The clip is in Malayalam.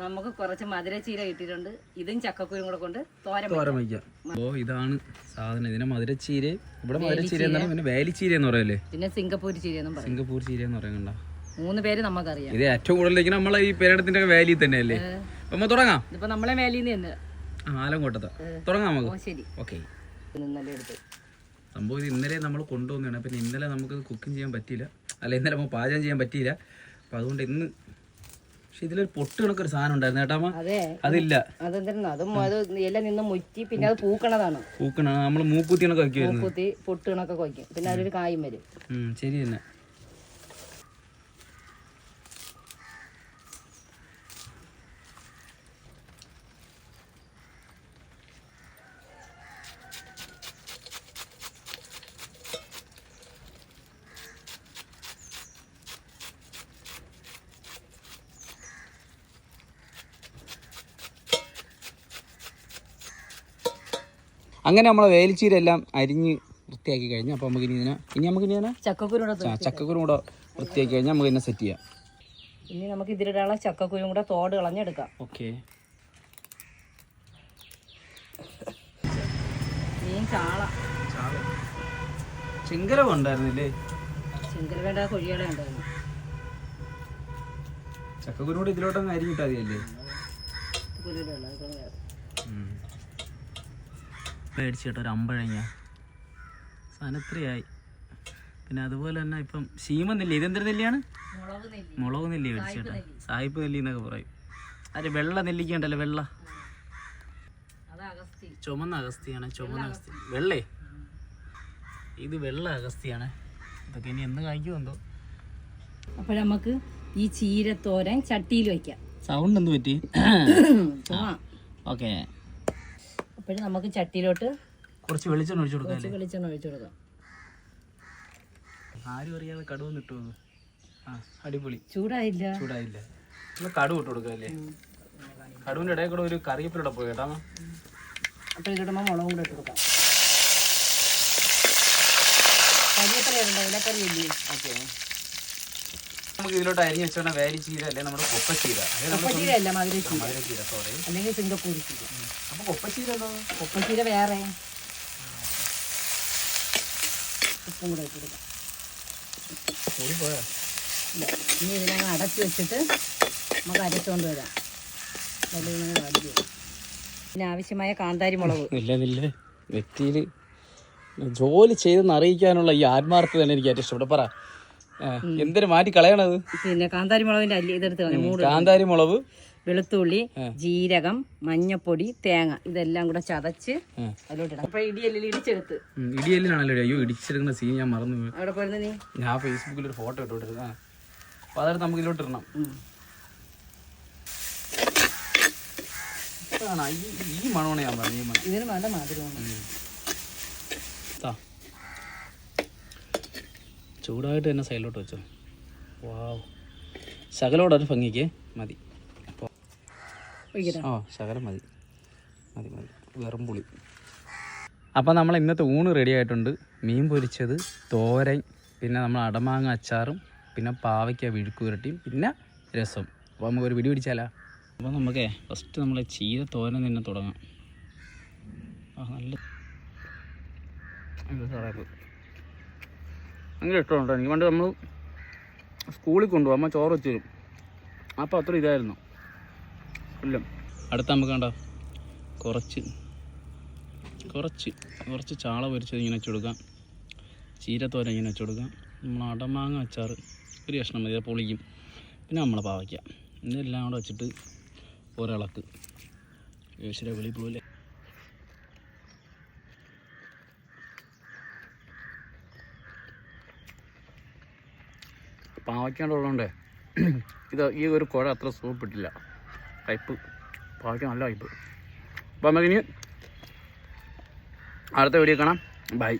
നമുക്ക് കുറച്ച് മധുരച്ചീര കിട്ടിയിട്ടുണ്ട്. ഇതും ചക്കക്കുരും കൂടെ കൊണ്ട് തോരൻ തോരൻ വയ്ക്കാം. അപ്പോൾ ഇതാണ് സാധനം. ഇതിനെ മധുരച്ചീര ഇവിടെ മധുരച്ചീര എന്നാണ്. പിന്നെ വേലിച്ചീര എന്ന് പറയല്ലേ പിന്നെ സിംഗപ്പൂർ ചീര എന്നും പറയും. സിംഗപ്പൂർ ചീര എന്ന് പറയുന്നുണ്ടോ? മൂന്ന് പേര് നമുക്കറിയാം. ഇത് ഏറ്റവും കൂടുതൽ നമ്മളെ ഈ പേരടത്തിന്റെ വാലി തന്നെയല്ലേ? അപ്പൊ തുടങ്ങാം. ഇപ്പൊ നമ്മളെ മേലിൽ നിന്ന് ആലങ്കോട്ടത്ത്. തുടങ്ങാം ഓ നമുക്ക് ശരി. ഓക്കെ. സംഭവം ഇത് ഇന്നലെ നമ്മൾ കൊണ്ടുവന്നതാണ്. പിന്നെ ഇന്നലെ നമുക്ക് കുക്കിംഗ് ചെയ്യാൻ പറ്റിയില്ല. അല്ല ഇന്നലെ നമുക്ക് പാചകം ചെയ്യാൻ പറ്റിയില്ല. അപ്പോൾ അതുകൊണ്ട് ഇന്ന് പക്ഷെ ഇതിലൊരു പൊട്ട് കണക്കൊരു സാധനം ഉണ്ടായിരുന്നു കേട്ടാ അതെ. അതില്ല. അതെന്തായിരുന്നു അതും അത് ഇല നിന്ന് മുറ്റി പിന്നെ അത് പൂക്കണതാണ്. പൂക്കണ നമ്മൾ മൂക്കുത്തി കണക്ക് വയ്ക്കും പൊട്ട് കണക്കൊക്കെ വയ്ക്കും പിന്നെ അതിലൊരു കായും വരും. ശരി തന്നെ. അങ്ങനെ നമ്മളെ വേലിച്ചീര എല്ലാം അരിഞ്ഞ് വൃത്തിയാക്കി കഴിഞ്ഞു അപ്പോൾ നമുക്ക് ഇനി ഇതിനെ ഇനി നമുക്ക് ഇനി ഇതിനെ ചക്കക്കുരും ആ, ചക്കക്കുരും കൂടെ വൃത്തിയാക്കി കഴിഞ്ഞാൽ നമുക്ക് ഇതിനെ സെറ്റ് ചെയ്യാം. ഇനി നമുക്ക് ഇതിലിടാനുള്ള ചക്കക്കുരും കൂടെ തോട് കളഞ്ഞെടുക്കാം. ഓക്കെ. മീൻ ചാള. ചെങ്കലവ് ഉണ്ടായിരുന്നില്ലേ? ചിങ്കൽ വേണ്ട ഉണ്ടായിരുന്നു. ചക്കക്കുരും കൂടെ ഇതിലോട്ടൊന്നും മതിയല്ലേ? കുരുവിലുള്ള വേറെ. മേടിച്ച് കേട്ടോ ഒരു അമ്പഴങ്ങ സനത്രിയായി പിന്നെ അതുപോലെ തന്നെ ഇപ്പം ശീമ നെല്ലി ഇതെന്തൊരു നെല്ലിയാണ്? മുളക് നെല്ലി മേടിച്ച് കേട്ടോ സായിപ്പ് നെല്ലി എന്നൊക്കെ പറയും. അതെ വെള്ള നെല്ലിക്കണ്ടല്ലോ വെള്ള. ചുമന്ന അഗസ്തിയാണ് ചുമന്ന അഗസ്തി വെള്ളേ? ഇത് വെള്ള അഗസ്തിയാണ്. ഇതൊക്കെ ഇനി എന്ന് കായ്ക്കുമെന്തോ അപ്പോൾ നമുക്ക് ഈ ചീരത്തോരൻ ചട്ടിയിൽ വയ്ക്കാം സൗണ്ട് എന്ത് പറ്റി? ഓക്കെ. അപ്പോഴും നമുക്ക് ചട്ടിയിലോട്ട് കുറച്ച് വെളിച്ചെണ്ണ ഒഴിച്ചു കൊടുക്കാം വെളിച്ചെണ്ണ ഒഴിച്ചു കൊടുക്കാം. ആരും അറിയാതെ കടുവ് നിട്ടു ആ അടിപൊളി. ചൂടായില്ല. ചൂടായില്ല. നമ്മൾ കടുവ് ഇട്ട് കൊടുക്കല്ലേ കടുവിന്റെ ഇടയിൽ കൂടെ ഒരു കറിയപ്പിലൂടെ പോയി കേട്ടാ അപ്പോൾ ഇതിടുമ്പോൾ മുളകും കൂടെ ഇട്ട് കൊടുക്കാം. കരിയക്കറി ഉണ്ടോ ഇലക്കറി ഇല്ലേ ഓക്കെ. നമുക്ക് ഇതിലോട്ട് അരിഞ്ഞ് വെച്ചോണ വേലി ചീര അല്ലെ നമ്മുടെ കൊപ്പച്ചീര. അല്ലെ നമ്മുടെ കൊപ്പച്ചീര അല്ല മധുര ചീര. മധുര ചീര സോറി അല്ലെങ്കിൽ സിംഗപ്പൂർ ചീര. അപ്പൊ കൊപ്പച്ചീര കൊപ്പച്ചീര വേറെ. ഉപ്പും കൂടെ ഇട്ട് കൊടുക്കാം. ഇനി ഇതിനങ്ങ് അടച്ചു വെച്ചിട്ട് നമുക്ക് അരച്ചുകൊണ്ട് വരാം. പിന്നെ ആവശ്യമായ കാന്താരി മുളക്. ഇല്ല ഇല്ല. വ്യക്തിയിൽ ജോലി ചെയ്തെന്ന് അറിയിക്കാനുള്ള ഈ ആത്മാർത്ഥത തന്നെ എനിക്ക് ഏറ്റവും ഇഷ്ടപ്പെട്ടു പറ. എന്തിനു മാറ്റി കളയണത്? പിന്നെ കാന്താരി മുളകിന്റെ അല്ലി ഇതെടുത്ത് കാന്താരി മുളക്. വെളുത്തുള്ളി ജീരകം മഞ്ഞപ്പൊടി തേങ്ങ ഇതെല്ലാം കൂടെ ചതച്ച് ആ. അതിലോട്ടിടാം അപ്പൊ ഇടിയല്ലിൽ ഇടിച്ചെടുത്ത്. ഇടിയല്ലിനാണല്ലോ അയ്യോ ഇടിച്ചെടുക്കുന്ന സീൻ ഞാൻ മറന്നു അവിടെ പോയിരുന്ന നീ? ഞാൻ ഫേസ്ബുക്കിൽ ഒരു ഫോട്ടോ ഇട്ടോട്ടിരുന്ന ആ. അപ്പോൾ അതെടുത്ത് നമുക്ക് ഇതിലോട്ട് ഇടണം. ഈ മണമാണ് ഞാൻ പറഞ്ഞു ഇതിന് നല്ല മധുരമാണ് ചൂടായിട്ട് തന്നെ സൈഡിലോട്ട് വെച്ചോ. വാവ്. ശകലോടെ ഒരു ഭംഗിക്ക്. മതി. അപ്പോൾ ആ ശകലം മതി. മതി മതി. വെറും പുളി. അപ്പോൾ നമ്മൾ ഇന്നത്തെ ഊണ് റെഡി ആയിട്ടുണ്ട്. മീൻ പൊരിച്ചത് തോരൻ പിന്നെ നമ്മൾ അടമാങ്ങ അച്ചാറും പിന്നെ പാവയ്ക്ക വിഴുക്കുരട്ടിയും പിന്നെ രസം. അപ്പോൾ നമുക്കൊരു പിടി പിടിച്ചാലാ. അപ്പോൾ നമുക്കേ ഫസ്റ്റ് നമ്മൾ ചീര തോരൻ തന്നെ തുടങ്ങാം. ആ നല്ല ഇത് സാറേ ഭയങ്കര ഇഷ്ടമുണ്ടോ എനിക്ക്. പണ്ട് നമ്മൾ സ്കൂളിൽ കൊണ്ടുപോകും അമ്മ ചോറ് വെച്ച് തരും. അപ്പോൾ അത്ര ഇതായിരുന്നു. ഇല്ല. അടുത്ത നമുക്ക് കണ്ടോ? കുറച്ച്. കുറച്ച്. കുറച്ച് ചാള പൊരിച്ചത് ഇങ്ങനെ വെച്ച് കൊടുക്കാം. ചീരത്തോര ഇങ്ങനെ വെച്ച് കൊടുക്കാം. നമ്മൾ അടമാങ്ങ അച്ചാർ ഒരു കഷ്ണം മതി പൊളിക്കും. പിന്നെ നമ്മളെ പാവയ്ക്ക. ഇതെല്ലാം കൂടെ വെച്ചിട്ട് ഒരിളക്ക്. യേശുര വെളി പോലെ പാവയ്ക്കാണ്ട് ഉള്ളതുകൊണ്ടേ ഇത് ഈ ഒരു കുഴ അത്ര സുഖപ്പെട്ടില്ല. കയ്പ്പ്. പാവയ്ക്ക നല്ല കയ്പ്പ്. അപ്പോൾ നമുക്കിനി അടുത്ത വീഡിയോ കാണാം. ബൈ.